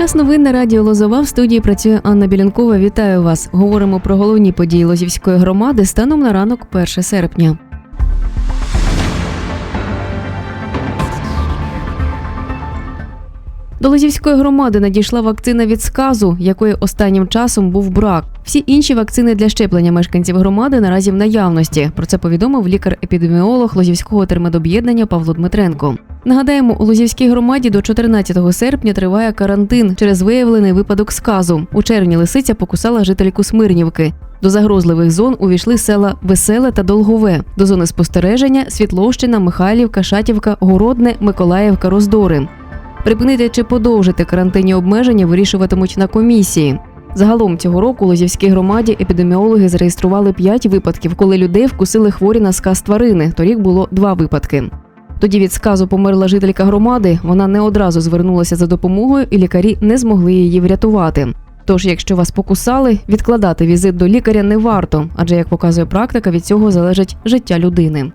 Час новин на радіо Лозова в студії працює Анна Білянкова. Вітаю вас. Говоримо про головні події Лозівської громади станом на ранок 1 серпня. До Лозівської громади надійшла вакцина від сказу, якої останнім часом був брак. Всі інші вакцини для щеплення мешканців громади наразі в наявності. Про це повідомив лікар-епідеміолог Лозівського термедоб'єднання Павло Дмитренко. Нагадаємо, у Лозівській громаді до 14 серпня триває карантин через виявлений випадок сказу. У червні лисиця покусала жительку Смирнівки. До загрозливих зон увійшли села Веселе та Долгове. До зони спостереження Світловщина, Михайлівка, Шатівка, Городне, Миколаївка, Роздори. Припинити чи подовжити карантинні обмеження вирішуватимуть на комісії. Загалом цього року у Лозівській громаді епідеміологи зареєстрували 5 випадків, коли людей вкусили хворі на сказ тварини. Торік було два випадки. Тоді від сказу померла жителька громади. Вона не одразу звернулася за допомогою, і лікарі не змогли її врятувати. Тож, якщо вас покусали, відкладати візит до лікаря не варто, адже як показує практика, від цього залежить життя людини.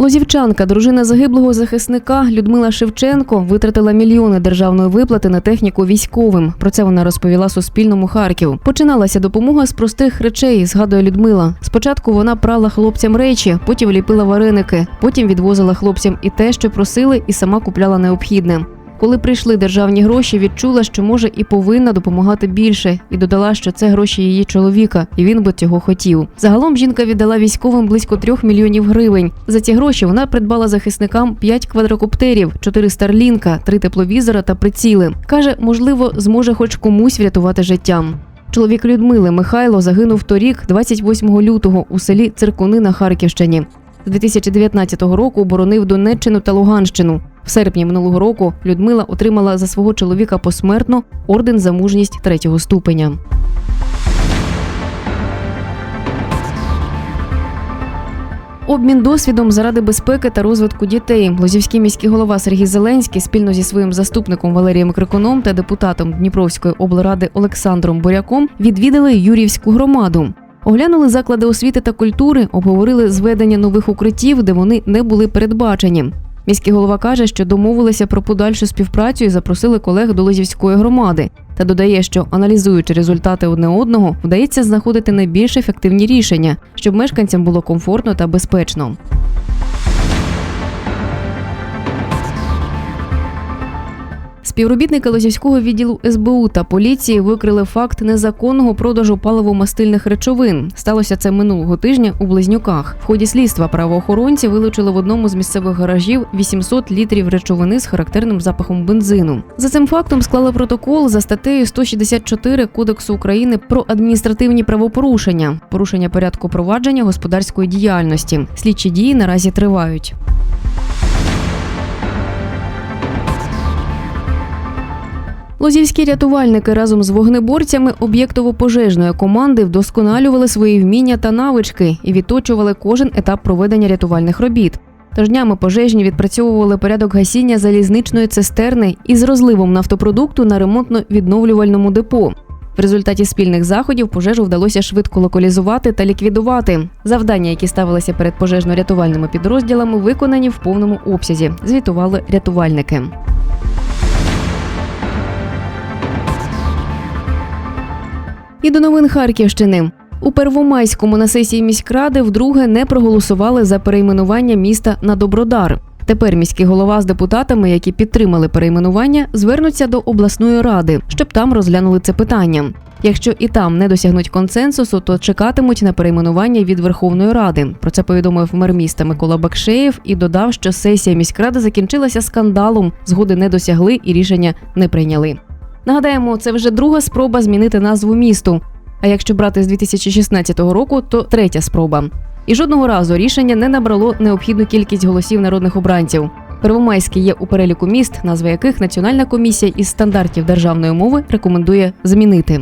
Лозівчанка, дружина загиблого захисника Людмила Шевченко, витратила мільйони державної виплати на техніку військовим. Про це вона розповіла Суспільному Харків. Починалася допомога з простих речей, згадує Людмила. Спочатку вона прала хлопцям речі, потім ліпила вареники, потім відвозила хлопцям і те, що просили, і сама купляла необхідне. Коли прийшли державні гроші, відчула, що може і повинна допомагати більше, і додала, що це гроші її чоловіка, і він би цього хотів. Загалом жінка віддала військовим близько трьох мільйонів гривень. За ці гроші вона придбала захисникам 5 квадрокоптерів, 4 старлінка, 3 тепловізора та приціли. каже, можливо, зможе хоч комусь врятувати життя. Чоловік Людмили Михайло загинув торік, 28 лютого, у селі Циркуни на Харківщині. З 2019 року оборонив Донеччину та Луганщину. В серпні минулого року Людмила отримала за свого чоловіка посмертно орден за мужність третього ступеня. Обмін досвідом заради безпеки та розвитку дітей. Лозівський міський голова Сергій Зеленський спільно зі своїм заступником Валерієм Крикуном та депутатом Дніпровської облради Олександром Буряком відвідали Юрівську громаду. Оглянули заклади освіти та культури, обговорили зведення нових укриттів, де вони не були передбачені. Міський голова каже, що домовилися про подальшу співпрацю і запросили колег до Лозівської громади. Та додає, що аналізуючи результати одне одного, вдається знаходити найбільш ефективні рішення, щоб мешканцям було комфортно та безпечно. Співробітники Лозівського відділу СБУ та поліції викрили факт незаконного продажу паливо-мастильних речовин. Сталося це минулого тижня у Близнюках. В ході слідства правоохоронці вилучили в одному з місцевих гаражів 800 літрів речовини з характерним запахом бензину. За цим фактом склали протокол за статтею 164 Кодексу України про адміністративні правопорушення, порушення порядку провадження господарської діяльності. Слідчі дії наразі тривають. Лозівські рятувальники разом з вогнеборцями об'єктово-пожежної команди вдосконалювали свої вміння та навички і відточували кожен етап проведення рятувальних робіт. Тож днями пожежні відпрацьовували порядок гасіння залізничної цистерни із розливом нафтопродукту на ремонтно-відновлювальному депо. В результаті спільних заходів пожежу вдалося швидко локалізувати та ліквідувати. Завдання, які ставилися перед пожежно-рятувальними підрозділами, виконані в повному обсязі. Звітували рятувальники. І до новин Харківщини. У Первомайському на сесії міськради вдруге не проголосували за перейменування міста на Добродар. Тепер міський голова з депутатами, які підтримали перейменування, звернуться до обласної ради, щоб там розглянули це питання. Якщо і там не досягнуть консенсусу, то чекатимуть на перейменування від Верховної Ради. Про це повідомив мер міста Микола Бакшеєв і додав, що сесія міськради закінчилася скандалом, згоди не досягли і рішення не прийняли. Нагадаємо, це вже друга спроба змінити назву місту. А якщо брати з 2016 року, то третя спроба. І жодного разу рішення не набрало необхідну кількість голосів народних обранців. Первомайський є у переліку міст, назви яких Національна комісія із стандартів державної мови рекомендує змінити.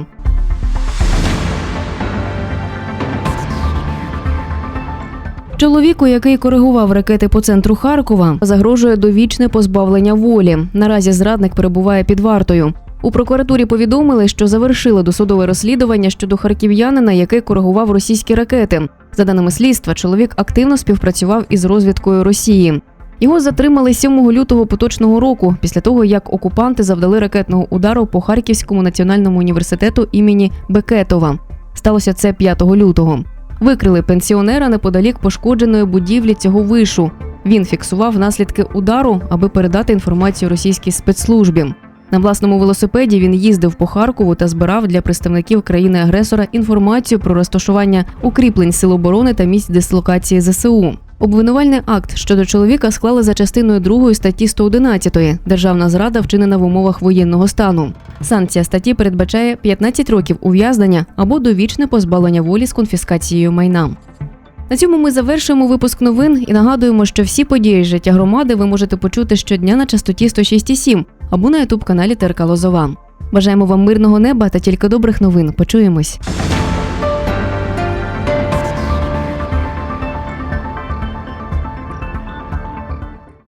Чоловіку, який коригував ракети по центру Харкова, загрожує довічне позбавлення волі. Наразі зрадник перебуває під вартою. У прокуратурі повідомили, що завершили досудове розслідування щодо харків'янина, який коригував російські ракети. За даними слідства, чоловік активно співпрацював із розвідкою Росії. Його затримали 7 лютого поточного року, після того як окупанти завдали ракетного удару по Харківському національному університету імені Бекетова. Сталося це 5 лютого. Викрили пенсіонера неподалік пошкодженої будівлі цього вишу. Він фіксував наслідки удару, аби передати інформацію російській спецслужбі. На власному велосипеді він їздив по Харкову та збирав для представників країни-агресора інформацію про розташування укріплень сил оборони та місць дислокації ЗСУ. Обвинувальний акт щодо чоловіка склали за частиною 2 статті 111 Державна зрада вчинена в умовах воєнного стану. Санкція статті передбачає 15 років ув'язнення або довічне позбавлення волі з конфіскацією майна. На цьому ми завершуємо випуск новин і нагадуємо, що всі події життя громади ви можете почути щодня на частоті 106,7 або на ютуб каналі ТРК Лозова. Бажаємо вам мирного неба та тільки добрих новин. Почуємось.